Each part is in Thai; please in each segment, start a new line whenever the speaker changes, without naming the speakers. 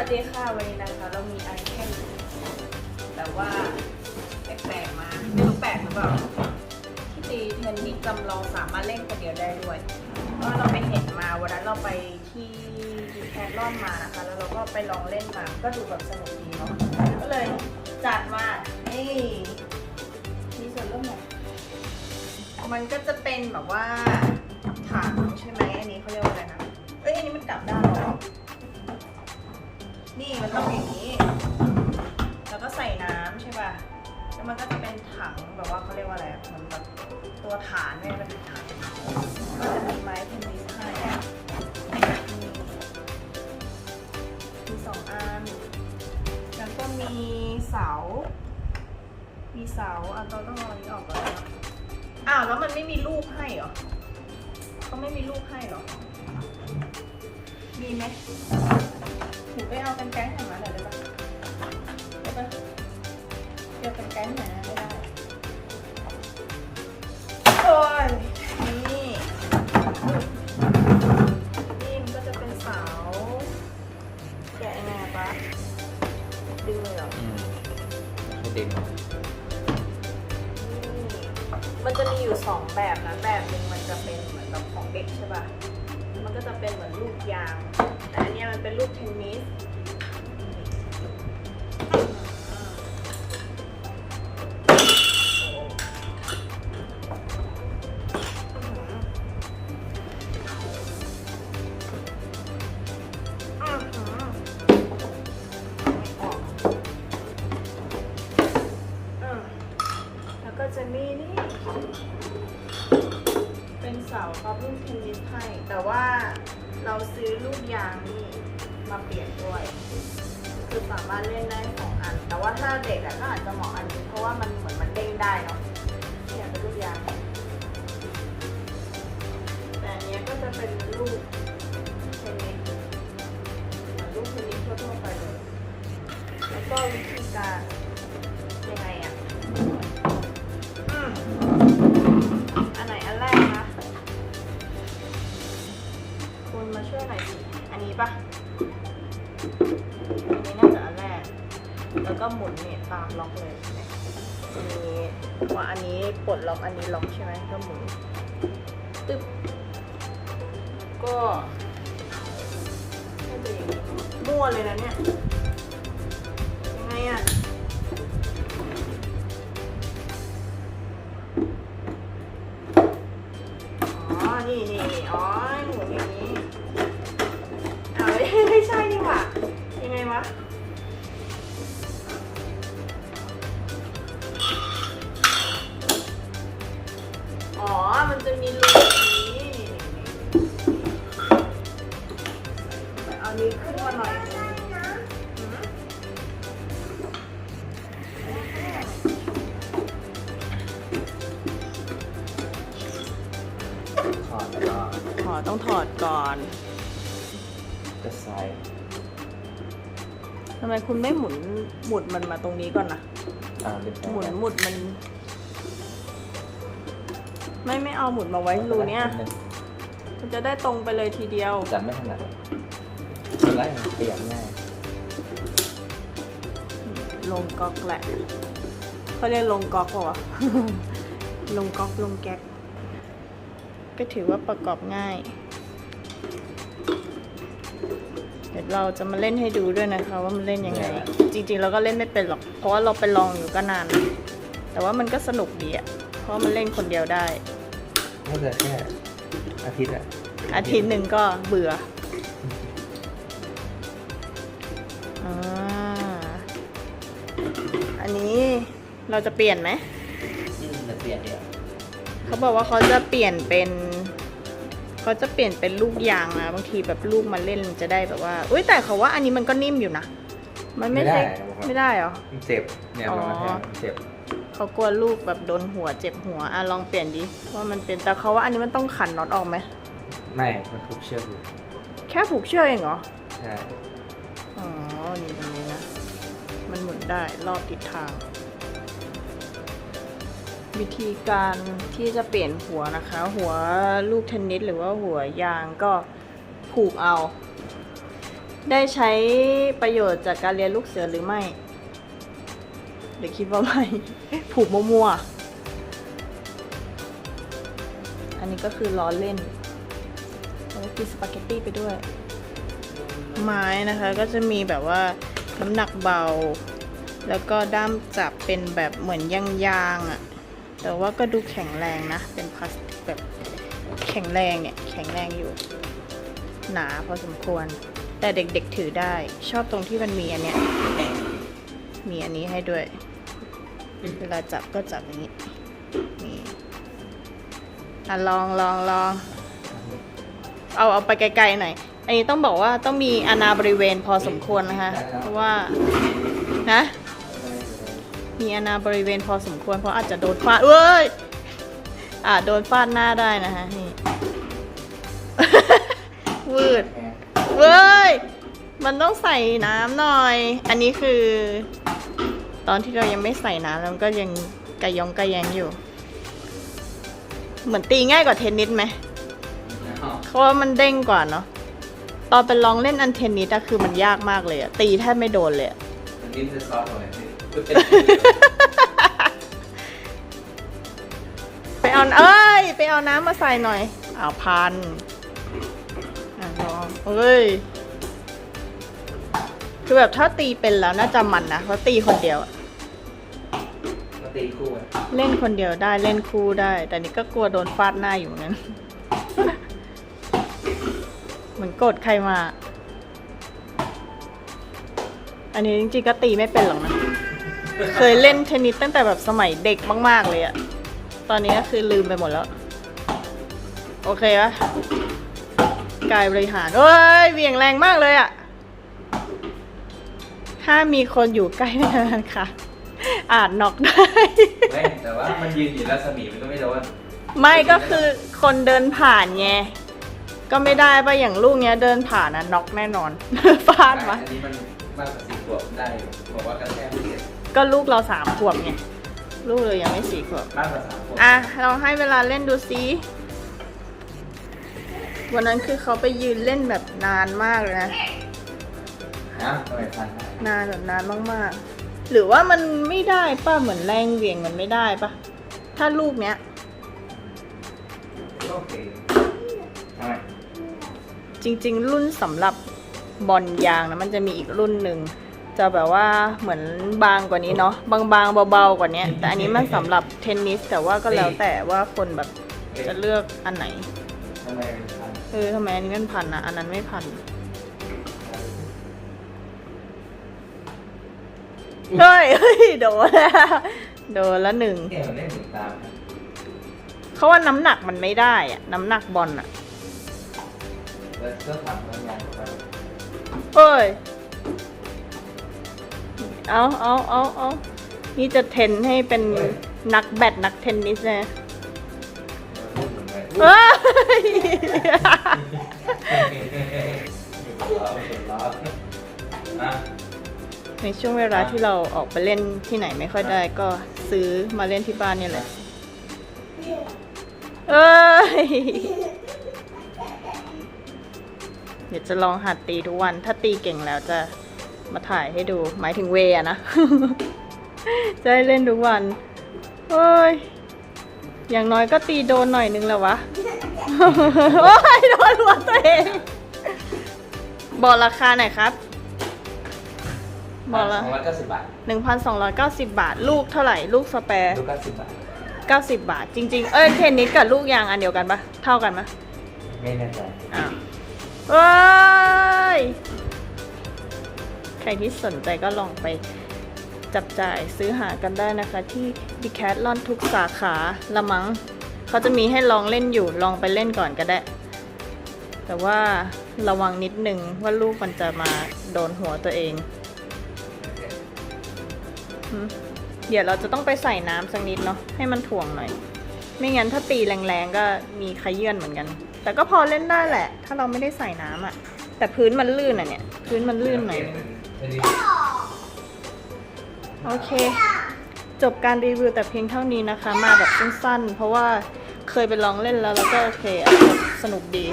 สวัสดีค่ะวันนี้นะคะเรามีไอเทมแต่ว่าแปลกๆมาไม่รู้แปลกหรือเปล่าที่ตีเทนนิสจำลองสามารถเล่นคนเดียวได้ด้วยเพราะเราไปเห็นมาวันนั้นเราไปที่แคทลอนมานะคะแล้วเราก็ไปลองเล่นมาก็ดูแบบสนุกดีเนาะก็เลยจัดมานี่มีส่วนร่วมไหนมันก็จะเป็นแบบว่าถังใช่ไหมอันนี้เขาเรียกว่าอะไรนะเอ้ยอันนี้มันกลับด้านเหรอ นี่มันต้องอย่างนี้ แล้วก็ใส่น้ำใช่ป่ะ แล้วมันก็จะเป็นถังแบบว่าเขาเรียกว่าอะไรเหมือนแบบตัวฐานเนี่ยมันเป็นถังก็จะมีไม้เทนนิสให้มีมีสองอัน แล้วก็มีเสา มีเสาอะเราต้องเอาอันนี้ออกก่อนนะอ้าวแล้วมันไม่มีลูกให้เหรอเขาไม่มีลูกให้เหรอ มีไหม เอากันไกด์หน่อยมาหน่อยได้ปะได้ปะเดี๋ยวกันไกด์หน่อยนะไม่ได้โอ้ยนี่นี่มันก็จะเป็นเสาแกะยังไงอะปะดึงเลยเหรอ
อืมให้ดึง
นี่มันจะมีอยู่สองแบบนะแบบหนึ่งมันจะเป็นเหมือนแบบของเด็กใช่ป่ะ มันก็จะเป็นเหมือนลูกยาง แต่อันเนี้ยมันเป็นลูกเทนนิสารถเล่นได้สองอัน แต่ว่าถ้าเด็กอะก็อาจจะเหมาะอันนี้เพราะว่ามันเหมือนมันเด้งได้เนาะเนี่ยเป็นลูกยางแต่อันเนี้ยก็จะเป็นลูก แล้วก็หมุนเนี่ยตามล็อกเลยนี่ยอันนี้ว่าอันนี้ปลดล็อกอันนี้ล็อกใช่ไหมก็หมุนตึ๊บก็น่จะอย่างนี้มั่วเลยนะเนี่ยยังไงอะอ๋อนี่นี่นี่อ๋อหมุนอย่างนี้ ต้องถอดก่อน
จะใส่
ทำไมคุณไม่หมุนหมุดมันมาตรงนี้ก่อนนะ
อ่าเป็น
หมุนหมุดมัน ไม่ไม่เอาหมุดมาไว้รูเนี้ยมันจะได้ตรงไปเลยทีเดียว
จำไม่ถนัดเป็นไรเปลี่ยนง่าย
ลงก๊อกแหละเขาเรียกลงก๊อกเปล่าวะลงก๊อกลงแก๊ก ก็ถือว่าประกอบง่าย เดี๋ยวเราจะมาเล่นให้ดูด้วยนะคะ ว่ามันเล่นยังไง จริงๆเราก็เล่นไม่เป็นหรอก เพราะว่าเราไปลองอยู่ก็นานนะแต่ว่ามันก็สนุกดีอะเพราะว่ามันเล่นคนเดียวได้
น่าจะแค่อาทิตย์อะ
อาทิตย์หนึ่งก็เบื่ออ่าอันนี้เราจะเปลี่ยนไหม
อืมจะเปลี่ยนเดียว
เขาบอกว่าเขาจะเปลี่ยนเป็นเขาจะเปลี่ยนเป็นลูกยางนะบางทีแบบลูกมาเล่นจะได้แบบว่าอุ้ยแต่เขาว่าอันนี้มันก็นิ่มอยู่นะมันไม่ใช่ไม่ได้เหรอ
มันเจ็บเนี่ย
อ๋อ
มันมาแทนมันเจ็บ
เขากลัวลูกแบบโดนหัวเจ็บหัวอะลองเปลี่ยนดิว่ามันเป็นแต่เขาว่าอันนี้มันต้องขันน็อตออกไหม
ไม่มันทุกเชือกอยู่
แค่ผูกเชือกเองเหรอ
ใช่
อ๋อนี่ตรงนี้นะมันหมุนได้รอบทิศทาง วิธีการที่จะเปลี่ยนหัวนะคะ หัวลูกเทนนิสหรือว่าหัวยางก็ผูกเอา ได้ใช้ประโยชน์จากการเรียนลูกเสือหรือไม่ เดี๋ยวคิดว่าไม่ ผูกมั่วๆอันนี้ก็คือล้อเล่นแล้วก็กินสปาเกตตี้ไปด้วย ไม้นะคะก็จะมีแบบว่าน้ำหนักเบา แล้วก็ด้ามจับเป็นแบบเหมือนยางๆอะ่ะ แต่ว่าก็ดูแข็งแรงนะ เป็นพลาสติกแบบแข็งแรงเนี่ย แข็งแรงอยู่ หนาพอสมควร แต่เด็กๆถือได้ ชอบตรงที่มันมีอันเนี้ย มีอันนี้ให้ด้วย เวลาจับก็จับอย่างนี้ นี่อะลองลองลอง เอาเอาไปไกลๆหน่อย อันนี้ต้องบอกว่าต้องมีอาณาบริเวณพอสมควรนะคะ เพราะว่าฮะ มีอาณาบริเวณพอสมควร เพราะอาจจะโดนฟาดเอ้ยอ่าโดนฟาดหน้าได้นะคะนี่วืดเว้ย มันต้องใส่น้ำหน่อย อันนี้คือ ตอนที่เรายังไม่ใส่น้ำแล้วมันก็ยังกระยองกระแยงอยู่ เหมือนตีง่ายกว่าเทนนิสไหมเพราะว่ามันเด้งกว่าเนาะตอนไปลองเล่นอันเทนนิสอะคือมันยากมากเลยอะตีแทบไม่โดนเลยอะ
มันดิ้นจะซอฟต์หน่อยคือเป็น
ไปเอาเอ้ย ไปเอาน้ำมาใส่หน่อยอ้าวพันอะลองเอ้ย คือแบบถ้าตีเป็นแล้วน่าจะมันนะเพราะตีคนเดียวอะ
มาตีคู่กัน
เล่นคนเดียวได้เล่นคู่ได้ แต่นี่ก็กลัวโดนฟาดหน้าอยู่เหมือนกัน เหมือนโกรธใครมา อันนี้จริงๆก็ตีไม่เป็นหรอกนะ เคยเล่นเทนนิสตั้งแต่แบบสมัยเด็กมาก ๆ เลยอะตอนนี้ก็คือลืมไปหมดแล้ว โอเคปะกายบริหารเอ้ยเหวี่ยงแรงมากเลยอะถ้ามีคนอยู่ใกล้นั้นค่ะ อาจน็อกได้
ไม่แต่ว่ามันยืนอยู่รัศมีมันก็ไม่โดน
ไม่ก็คือคนเดินผ่านไงก็ไม่ได้ป่ะอย่างลูกเนี้ยเดินผ่านนะน็อกแน่นอน ฟาดมา
อันนี้มัน มากกว่าสี่ขวบได้อยู่บอกว่ากระแทกไม่เจ็บ
ก็ลูกเราสามขวบไงลูกเรายังไม่สี่ขวบ
มากกว่าสามขวบ
อะลองให้เวลาเล่นดูซิวันนั้นคือเขาไปยืนเล่นแบบนานมากเลยนะ
ฮะทำไมฟันได้
นานแบบนานมากๆ หรือว่ามันไม่ได้ป่ะเหมือนแรงเหวี่ยงมันไม่ได้ป่ะ ถ้าลูกเนี้ย
โอเคทำไม
จริง ๆ รุ่นสำหรับ บอลยางนะมันจะมีอีกรุ่นหนึ่งจะแบบว่าเหมือนบางกว่านี้เนาะบางๆเบาๆกว่านี้แต่อันนี้มันสำหรับเทนนิส แต่ว่าก็แล้วแต่ว่าคนแบบจะเลือกอันไหน
ทำไมเอ
อทำไมอันนี้มันพันนะอันนั้นไม่พันเฮ้ยเฮ้ยโดนแล้วโดนแล้วหนึ่ง
เขา
ว่าน้ำหนักมันไม่ได้อะน้ำหนักบอลอะ
แล้วก็ถามพนักงานว่า
เอ้ย เอาเอาเอาเอานี่จะเทรนให้เป็นนักแบดนักเทนนิสเลย
พูดเหมือนไง
เอ้ย
อยู่ล้ออยู่ล้อนะ
ในช่วงเวลาที่เราออกไปเล่นที่ไหนไม่ค่อยได้ก็ซื้อมาเล่นที่บ้านเนี่ยแหละ เอ้ย เดี๋ยวจะลองหัดตีทุกวัน ถ้าตีเก่งแล้วจะมาถ่ายให้ดู หมายถึงเวอะนะ จะให้เล่นทุกวันเฮ้ย อย่างน้อยก็ตีโดนหน่อยนึงแล้ววะ โอ้ยโดนหัวตัวเอง บอกราคาหน่อยครับ บอกละ
สองร้อยเก้าสิบบาท
1,290บาท ลูกเท่าไหร่ ลูกสเปร์
ลูกเก้าสิบบาท
90บาท จริง ๆ เอ้ยเทนนิสกับลูกยางอันเดียวกันปะเท่ากันปะ
ไม่แน่ใจ
อ้าว เอ้ย ใครที่สนใจก็ลองไปจับจ่ายซื้อหากันได้นะคะที่ Decathlon ทุกสาขาละมัง้งเขาจะมีให้ลองเล่นอยู่ลองไปเล่นก่อนก็ได้ แต่ว่าระวังนิดนึงว่าลูกมันจะมาโดนหัวตัวเอง เดี๋ยวเราจะต้องไปใส่น้ำสักนิดเนาะให้มันถ่วงหน่อย ไม่งั้นถ้าตีแรงๆก็มีขยื่นเหมือนกัน แต่ก็พอเล่นได้แหละ ถ้าเราไม่ได้ใส่น้ำอะแต่พื้นมันลื่นอะเนี่ย พื้นมันลื่นหน่อยโอเค จบการรีวิวแต่เพียงเท่านี้นะคะ มาแบบสั้นๆ เพราะว่าเคยไปลองเล่นแล้วแล้วก็โอเคสนุกดี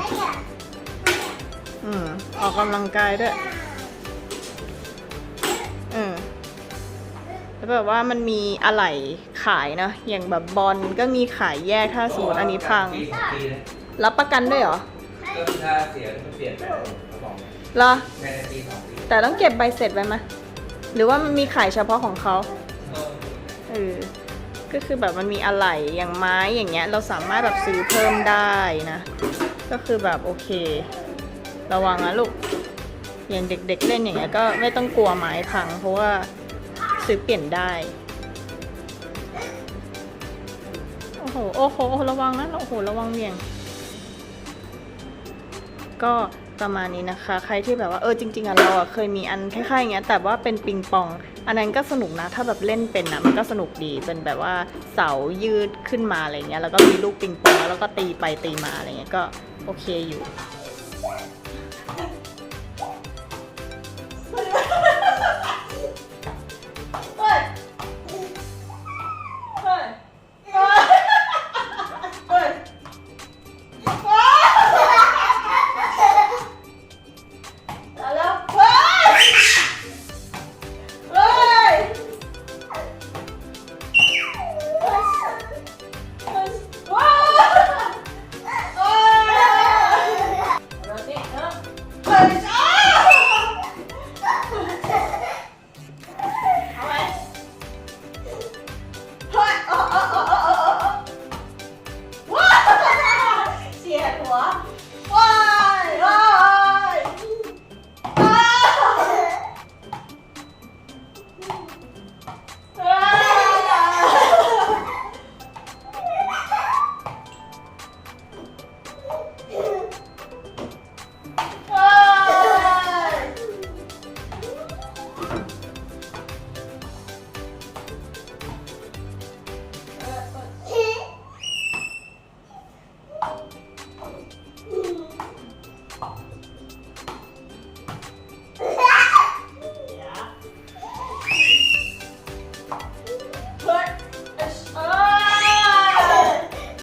อืมออกกำลังกายด้วย
อืม
แล้วแบบว่ามันมีอะไหล่ขายนะ อย่างแบบบอลก็มีขายแยกถ้าสมมติอันนี้พัง รับประกันด้วยเหรอ
ก็ถ้าเสียก็เปลี่ยนไปเขาบอก
เหรอ
แค่ปีสองปี
แต่ต้องเก็บใบเสร็จไว้ไหมหรือว่ามันมีขายเฉพาะของเขา
เออ
เออ ก็คือแบบมันมีอะไหล่อย่างไม้อย่างเงี้ย เราสามารถแบบซื้อเพิ่มได้นะ ก็คือแบบโอเค ระวังนะลูก อย่างเด็กๆเล่นอย่างเงี้ยก็ไม่ต้องกลัวไม้พัง เพราะว่าซื้อเปลี่ยนได้ โอ้โห โอ้โห ระวังนะ โอ้โห ระวังเหวี่ยง ก็ประมาณนี้นะคะ ใครที่แบบว่าเออจริงๆอะเราอะเคยมีอันคล้ายๆอย่างเงี้ยแต่ว่าเป็นปิงปอง อันนั้นก็สนุกนะ ถ้าแบบเล่นเป็นนะมันก็สนุกดีเป็นแบบว่าเสายืดขึ้นมาอะไรเงี้ยแล้วก็มีลูกปิงปองแล้วก็ตีไปตีมาอะไรเงี้ยก็โอเคอ
ยู่